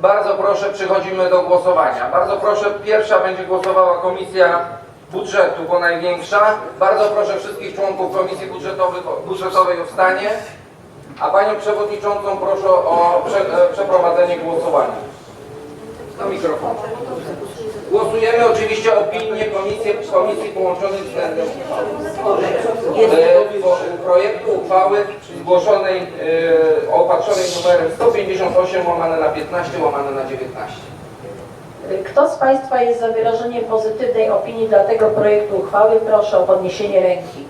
Bardzo proszę, przechodzimy do głosowania. Bardzo proszę, pierwsza będzie głosowała Komisja Budżetu, bo największa. Bardzo proszę wszystkich członków Komisji Budżetowej, budżetowej o wstanie. A Panią Przewodniczącą proszę o prze, e, przeprowadzenie głosowania. Do mikrofonu. Głosujemy oczywiście opinię Komisji, komisji Połączonych względem e, projektu uchwały zgłoszonej, e, opatrzonej numerem 158 łamane na 15 łamane na 19. Kto z Państwa jest za wyrażeniem pozytywnej opinii dla tego projektu uchwały? Proszę o podniesienie ręki.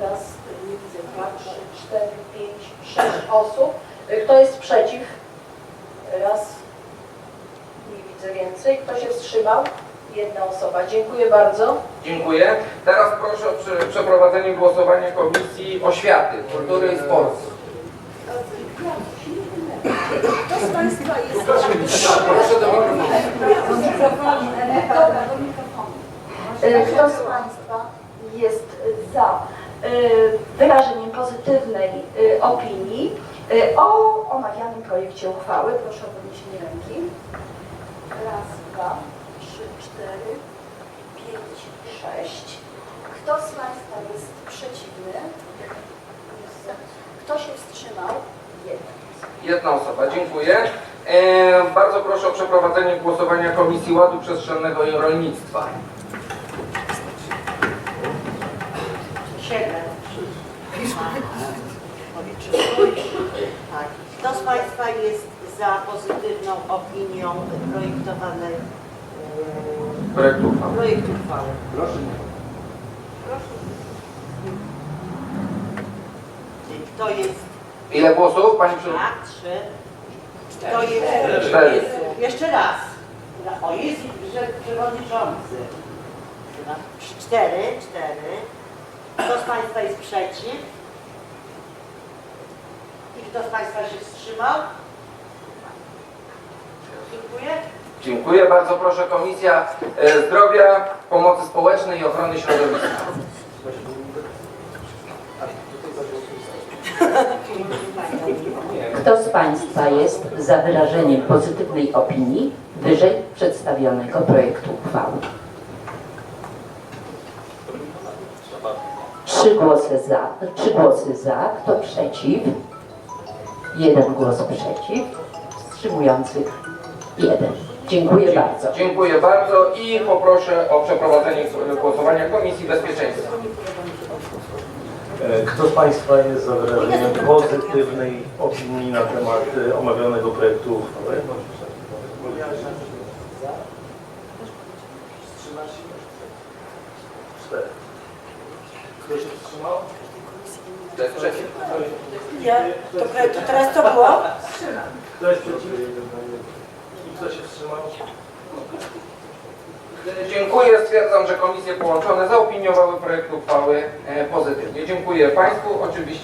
Raz, nie widzę, dwa, trzy, cztery, pięć, sześć osób. Kto jest przeciw? Raz, nie widzę więcej. Kto się wstrzymał? Jedna osoba. Dziękuję bardzo. Dziękuję. Teraz proszę o prze- przeprowadzenie głosowania Komisji Oświaty, Kultury i Sportu. Kto z Państwa jest Proszę do mikrofonu. Kto z Państwa jest za e, wyrażeniem pozytywnej e, opinii e, o omawianym projekcie uchwały? Proszę o podniesienie ręki. Raz, dwa, trzy, cztery, pięć, sześć. Kto z Państwa jest przeciwny? Kto się wstrzymał? Jeden. Jedna osoba, dziękuję. E, bardzo proszę o przeprowadzenie głosowania Komisji Ładu Przestrzennego i Rolnictwa. Siedem. Tak. Kto z Państwa jest za pozytywną opinią projektowanej e, Projekt uchwały. projektu uchwały? Kto jest Ile głosów, Pani Przewodnicząca? Trzy. Kto jest Cztery. Jeszcze raz. O, jest że- przewodniczący. Chyba. Cztery, cztery. Kto z Państwa jest przeciw? I kto z Państwa się wstrzymał? Dziękuję. Dziękuję. Bardzo proszę Komisja e, Zdrowia, Pomocy Społecznej i Ochrony Środowiska. Kto z Państwa jest za wyrażeniem pozytywnej opinii wyżej przedstawionego projektu uchwały? Trzy głosy za, trzy głosy za, kto przeciw? Jeden głos przeciw, wstrzymujących jeden. Dziękuję bardzo. Dziękuję bardzo i poproszę o przeprowadzenie głosowania Komisji Bezpieczeństwa. E, Kto z Państwa jest za wyrażeniem pozytywnej opinii na temat e, omawianego projektu uchwały? Cztery. Kto się wstrzymał? Przeciw. Ja, to, to teraz co było? Kto jest przeciw? I kto się wstrzymał? Dziękuję. Stwierdzam, że komisje połączone zaopiniowały projekt uchwały e, pozytywnie. Dziękuję Państwu. Oczywiście